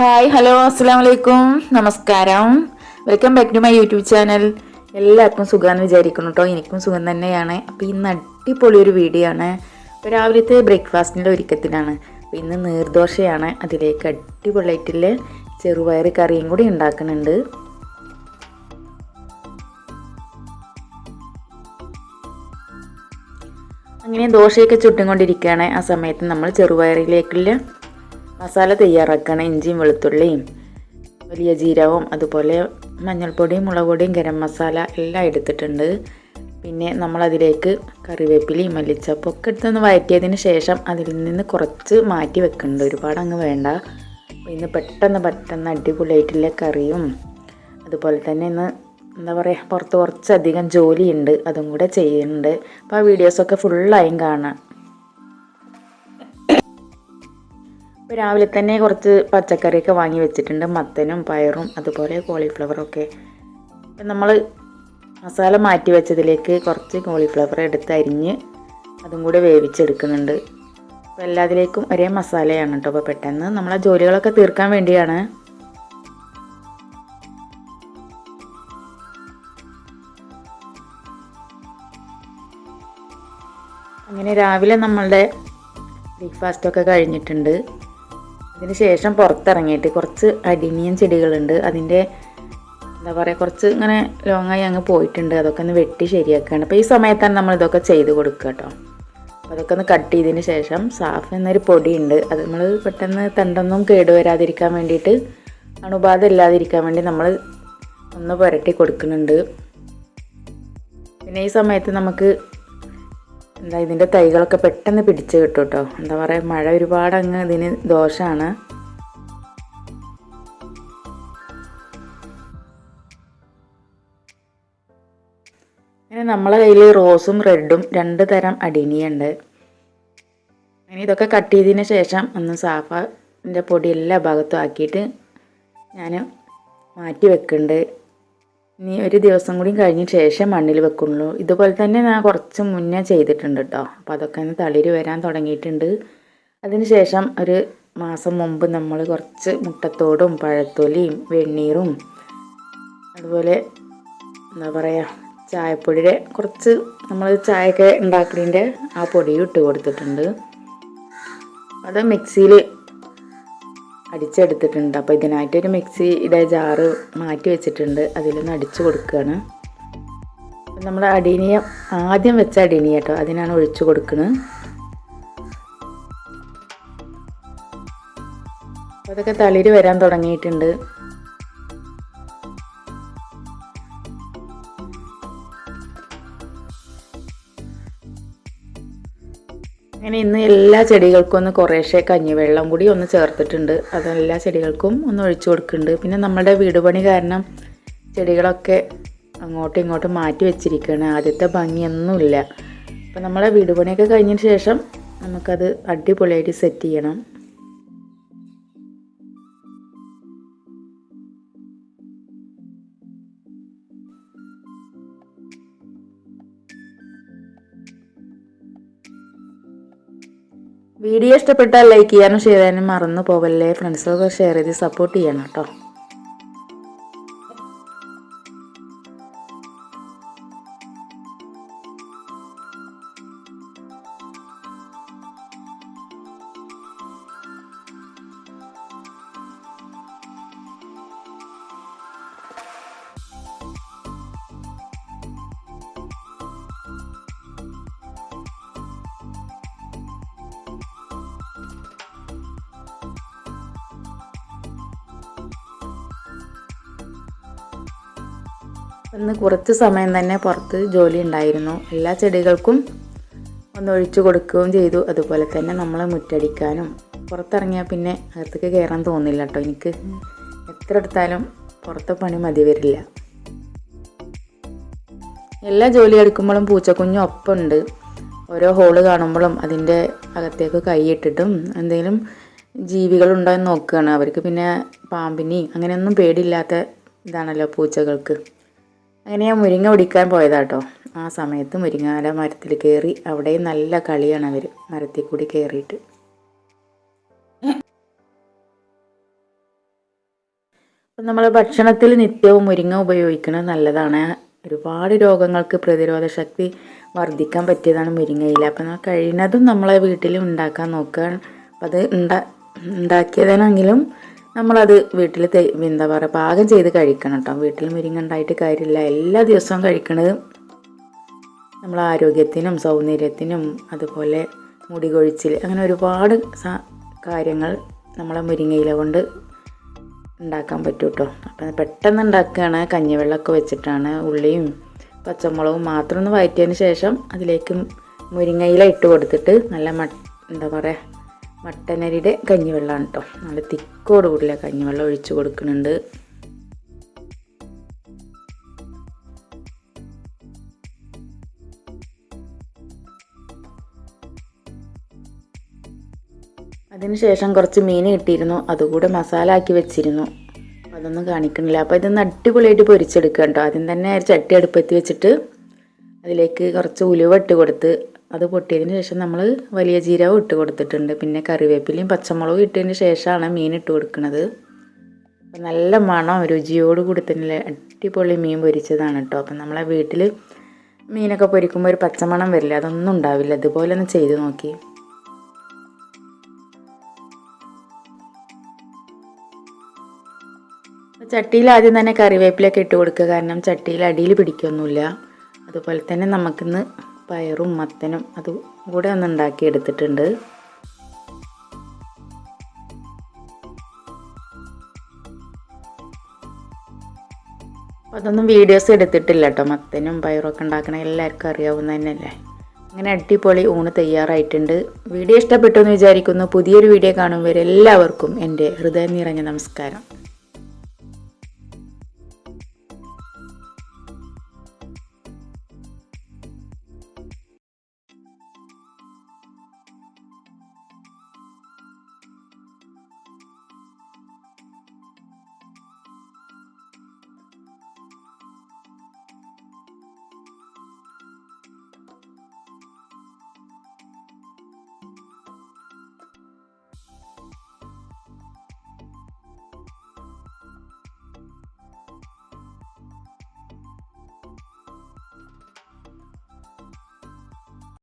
Hi hello അസ്സാം വലൈക്കും നമസ്കാരം. Welcome back to my YouTube channel എല്ലാവർക്കും സുഖമാണെന്ന് വിചാരിക്കുന്നു കേട്ടോ എനിക്കും സുഖം തന്നെയാണ്. അപ്പോൾ ഇന്ന് അടിപൊളി ഒരു വീഡിയോ ആണ്. രാവിലത്തെ ബ്രേക്ക്ഫാസ്റ്റിന്റെ ഒരുക്കത്തിലാണ്. അപ്പോൾ ഇന്ന് നീർദോശയാണ്. അതിലേക്ക് അടിപൊളിയായിട്ടുള്ള ചെറുപയർ കറിയും കൂടി ഉണ്ടാക്കുന്നുണ്ട്. അങ്ങനെ ദോശയൊക്കെ ചുട്ടും കൊണ്ടിരിക്കുകയാണ്. ആ സമയത്ത് നമ്മൾ ചെറുപയറിലേക്കുള്ള മസാല തയ്യാറാക്കുകയാണ് ഇഞ്ചിയും വെളുത്തുള്ളിയും വലിയ ജീരകവും അതുപോലെ മഞ്ഞൾപ്പൊടിയും മുളക് പൊടിയും ഗരം മസാല എല്ലാം എടുത്തിട്ടുണ്ട്. പിന്നെ നമ്മളതിലേക്ക് കറിവേപ്പിലയും മല്ലിച്ചപ്പും ഒക്കെ എടുത്തൊന്ന് വഴറ്റിയതിന് ശേഷം അതിൽ നിന്ന് കുറച്ച് മാറ്റി വെക്കുന്നുണ്ട് ഒരുപാട് അങ്ങ് വേണ്ട. ഇന്ന് പെട്ടെന്ന് പെട്ടെന്ന് അടിപൊളിയായിട്ടുള്ള കറിയും അതുപോലെ തന്നെ ഇന്ന് എന്താ പറയുക പുറത്ത് കുറച്ചധികം ജോലിയുണ്ട്. അതും കൂടെ ചെയ്യുന്നുണ്ട്. അപ്പോൾ ആ വീഡിയോസൊക്കെ ഫുള്ളായും കാണാം. ഇപ്പോൾ രാവിലെ തന്നെ കുറച്ച് പച്ചക്കറിയൊക്കെ വാങ്ങി വെച്ചിട്ടുണ്ട്. മത്തനും പയറും അതുപോലെ കോളിഫ്ലവറും ഒക്കെ. അപ്പം നമ്മൾ മസാല മാറ്റി വെച്ചതിലേക്ക് കുറച്ച് കോളിഫ്ലവർ എടുത്ത് അരിഞ്ഞ് അതും കൂടെ വേവിച്ചെടുക്കുന്നുണ്ട്. അപ്പോൾ എല്ലാത്തിലേക്കും ഒരേ മസാലയാണ് കേട്ടോ. അപ്പോൾ പെട്ടെന്ന് നമ്മളെ ജോലികളൊക്കെ തീർക്കാൻ വേണ്ടിയാണ്. അങ്ങനെ രാവിലെ നമ്മളുടെ ബ്രേക്ക്ഫാസ്റ്റൊക്കെ കഴിഞ്ഞിട്ടുണ്ട്. അതിന് ശേഷം പുറത്തിറങ്ങിയിട്ട് കുറച്ച് അടിമിയൻ ചെടികളുണ്ട്. അതിന്റെ എന്താ പറയുക കുറച്ച് ഇങ്ങനെ ലോങ്ങായി അങ്ങ് പോയിട്ടുണ്ട്. അതൊക്കെ ഒന്ന് വെട്ടി ശരിയാക്കുകയാണ് അപ്പോൾ ഈ സമയത്താണ് നമ്മൾ ഇതൊക്കെ ചെയ്ത് കൊടുക്കുക കേട്ടോ. അതൊക്കെ ഒന്ന് കട്ട് ചെയ്തതിന് ശേഷം സാഫ് എന്നൊരു പൊടിയുണ്ട്. അത് നമ്മൾ പെട്ടെന്ന് തണ്ടൊന്നും കേടുവരാതിരിക്കാൻ വേണ്ടിയിട്ട് അണുബാധ ഇല്ലാതിരിക്കാൻ വേണ്ടി നമ്മൾ ഒന്ന് പുരട്ടി കൊടുക്കുന്നുണ്ട്. പിന്നെ ഈ സമയത്ത് നമുക്ക് എന്താ ഇതിന്റെ തൈകളൊക്കെ പെട്ടെന്ന് പിടിച്ച് കിട്ടും കേട്ടോ എന്താ പറയുക മഴ ഒരുപാട് അങ്ങ് ഇതിന് ദോഷമാണ് അങ്ങനെ നമ്മളെ കയ്യിൽ റോസും റെഡും രണ്ട് തരം അടിനിയുണ്ട്. അങ്ങനെ ഇതൊക്കെ കട്ട് ചെയ്തതിന് ശേഷം ഒന്ന് സാഫിന്റെ പൊടി എല്ലാ ഭാഗത്തും ആക്കിയിട്ട് ഞാൻ മാറ്റി വെക്കുന്നുണ്ട് ഇനി ഒരു ദിവസം കൂടി കഴിഞ്ഞ ശേഷം മണ്ണിൽ വെക്കുള്ളൂ. ഇതുപോലെ തന്നെ ഞാൻ കുറച്ച് മുന്നേ ചെയ്തിട്ടുണ്ട് കേട്ടോ. അപ്പോൾ അതൊക്കെ ഒന്ന് തളിര് വരാൻ തുടങ്ങിയിട്ടുണ്ട്. അതിനുശേഷം ഒരു മാസം മുമ്പ് നമ്മൾ കുറച്ച് മുട്ടത്തോടും പഴത്തൊലിയും വെണ്ണീറും അതുപോലെ എന്താ പറയുക ചായപ്പൊടിയുടെ കുറച്ച് നമ്മൾ ചായയൊക്കെ ഉണ്ടാക്കുന്നതിന്റെ ആ പൊടിയും ഇട്ട് കൊടുത്തിട്ടുണ്ട്. അത് മിക്സിയിൽ അടിച്ചെടുത്തിട്ടുണ്ട്. അപ്പോൾ ഇതിനായിട്ടൊരു മിക്സിയുടെ ജാറ് മാറ്റി വെച്ചിട്ടുണ്ട്. അതിലൊന്ന് അടിച്ചു കൊടുക്കുകയാണ് നമ്മൾ അടിനിയ ആദ്യം വെച്ച അടിനിയ കേട്ടോ. അതിനാണ് ഒഴിച്ചു കൊടുക്കുന്നത് അതൊക്കെ തളിര് വരാൻ തുടങ്ങിയിട്ടുണ്ട്. അങ്ങനെ ഇന്ന് എല്ലാ ചെടികൾക്കും ഒന്ന് കുറേശ്ശെ കഞ്ഞിവെള്ളം കൂടി ഒന്ന് ചേർത്തിട്ടുണ്ട്. അതെല്ലാ ചെടികൾക്കും ഒന്ന് ഒഴിച്ചു കൊടുക്കുന്നുണ്ട്. പിന്നെ നമ്മുടെ വീട് പണി കാരണം ചെടികളൊക്കെ അങ്ങോട്ടും ഇങ്ങോട്ടും മാറ്റി വെച്ചിരിക്കുകയാണ്. ആദ്യത്തെ ഭംഗിയൊന്നുമില്ല. അപ്പം നമ്മളെ വീട് പണിയൊക്കെ കഴിഞ്ഞതിന് ശേഷം നമുക്കത് അടിപൊളിയായിട്ട് സെറ്റ് ചെയ്യണം. വീഡിയോ ഇഷ്ടപ്പെട്ടാൽ ലൈക്ക് ചെയ്യാനും ഷെയർ ചെയ്യാനും മറന്നു പോവല്ലേ. ഫ്രണ്ട്സൊക്കെ ഷെയർ ചെയ്ത് സപ്പോർട്ട് ചെയ്യണം കേട്ടോ. ഇന്ന് കുറച്ച് സമയം തന്നെ പുറത്ത് ജോലി ഉണ്ടായിരുന്നു. എല്ലാ ചെടികൾക്കും ഒന്ന് ഒഴിച്ചു കൊടുക്കുകയും ചെയ്തു. അതുപോലെ തന്നെ നമ്മൾ മുറ്റടിക്കാനും. പുറത്തിറങ്ങിയാൽ പിന്നെ അകത്തേക്ക് കയറാൻ തോന്നില്ല കേട്ടോ എനിക്ക്. എത്ര എടുത്താലും പുറത്തെ പണി മതി വരില്ല. എല്ലാ ജോലി എടുക്കുമ്പോഴും പൂച്ചക്കുഞ്ഞും ഒപ്പമുണ്ട്. ഓരോ ഹോൾ കാണുമ്പോഴും അതിന്റെ അകത്തേക്ക് കൈയിട്ടിട്ടും എന്തെങ്കിലും ജീവികളുണ്ടോ എന്ന് നോക്കുകയാണ്. അവർക്ക് പിന്നെ പാമ്പിനെയും അങ്ങനെയൊന്നും പേടിയില്ലാത്ത ഇതാണല്ലോ പൂച്ചകൾക്ക്. അങ്ങനെ ഞാൻ മുരിങ്ങ പിടിക്കാൻ പോയതാട്ടോ. ആ സമയത്ത് മുരിങ്ങാല മരത്തിൽ കയറി അവിടെയും നല്ല കളിയാണ് അവർ മരത്തിൽ കൂടി കയറിയിട്ട്. അപ്പം നമ്മൾ ഭക്ഷണത്തിൽ നിത്യവും മുരിങ്ങ ഉപയോഗിക്കുന്നത് നല്ലതാണ്. ഒരുപാട് രോഗങ്ങൾക്ക് പ്രതിരോധ ശക്തി വർദ്ധിക്കാൻ പറ്റിയതാണ് മുരിങ്ങയില. അപ്പം നമ്മൾ കഴിയുന്നതും നമ്മളെ വീട്ടിൽ ഉണ്ടാക്കാൻ നോക്കുക അത് ഉണ്ടാ ഉണ്ടാക്കിയതിനെങ്കിലും നമ്മളത് വീട്ടിൽ എന്താ പറയുക പാകം ചെയ്ത് കഴിക്കണം കേട്ടോ വീട്ടിൽ മുരിങ്ങ ഉണ്ടായിട്ട് കാര്യമില്ല എല്ലാ ദിവസവും കഴിക്കണത് നമ്മളെ ആരോഗ്യത്തിനും സൗന്ദര്യത്തിനും അതുപോലെ മുടി കൊഴിച്ചിൽ അങ്ങനെ ഒരുപാട് കാര്യങ്ങൾ നമ്മളെ മുരിങ്ങയില കൊണ്ട് ഉണ്ടാക്കാൻ പറ്റും കേട്ടോ അപ്പം പെട്ടെന്ന് ഉണ്ടാക്കുകയാണ് കഞ്ഞിവെള്ളമൊക്കെ വെച്ചിട്ടാണ് ഉള്ളിയും പച്ചമുളകും മാത്രം ഒന്ന് വഴറ്റിയതിന് ശേഷം അതിലേക്ക് മുരിങ്ങയില ഇട്ട് കൊടുത്തിട്ട് നല്ല മ എന്താ പറയുക മട്ടനരിയുടെ കഞ്ഞിവെള്ളമാണ് കേട്ടോ. നല്ല തിക്കോട് കൂടില്ല കഞ്ഞിവെള്ളം ഒഴിച്ചു കൊടുക്കുന്നുണ്ട്. അതിനുശേഷം കുറച്ച് മീൻ കിട്ടിയിരുന്നു. അതുകൂടെ മസാല ആക്കി വെച്ചിരുന്നു. അതൊന്നും കാണിക്കണില്ല അപ്പോൾ ഇതൊന്ന് അടിപൊളിയായിട്ട് പൊരിച്ചെടുക്കുക കേട്ടോ. ആദ്യം തന്നെ ചട്ടി അടുപ്പത്തി വെച്ചിട്ട് അതിലേക്ക് കുറച്ച് ഉലുവ ഇട്ട് കൊടുത്ത് അത് പൊട്ടിയതിന് ശേഷം നമ്മൾ വലിയ ജീരകം ഇട്ട് കൊടുത്തിട്ടുണ്ട്. പിന്നെ കറിവേപ്പിലയും പച്ചമുളകും ഇട്ടതിന് ശേഷമാണ് മീൻ ഇട്ട് കൊടുക്കുന്നത്. നല്ല മണം രുചിയോട് കൂടി തന്നെ അടിപൊളി മീൻ പൊരിച്ചതാണ് കേട്ടോ. അപ്പം നമ്മളെ വീട്ടിൽ മീനൊക്കെ പൊരിക്കുമ്പോൾ ഒരു പച്ചമണം വരില്ല അതൊന്നും ഉണ്ടാവില്ല. ഇതുപോലെ ഒന്ന് ചെയ്ത് നോക്കി. ചട്ടിയിൽ ആദ്യം തന്നെ കറിവേപ്പിലൊക്കെ ഇട്ട് കൊടുക്കുക. കാരണം ചട്ടിയിൽ അടിയിൽ പിടിക്കൊന്നുമില്ല. അതുപോലെ തന്നെ നമുക്കിന്ന് പയറും മത്തനും അതും കൂടെ ഒന്ന് ഉണ്ടാക്കി എടുത്തിട്ടുണ്ട് അതൊന്നും വീഡിയോസ് എടുത്തിട്ടില്ല കേട്ടോ മത്തനും പയറൊക്കെ ഉണ്ടാക്കണ എല്ലാവർക്കും അറിയാവുന്ന തന്നെയല്ലേ അങ്ങനെ അടിപൊളി ഊണ് തയ്യാറായിട്ടുണ്ട്. വീഡിയോ ഇഷ്ടപ്പെട്ടു എന്ന് വിചാരിക്കുന്നു. പുതിയൊരു വീഡിയോ കാണുമ്പോൾ എല്ലാവർക്കും എന്റെ ഹൃദയം നിറഞ്ഞ നമസ്കാരം.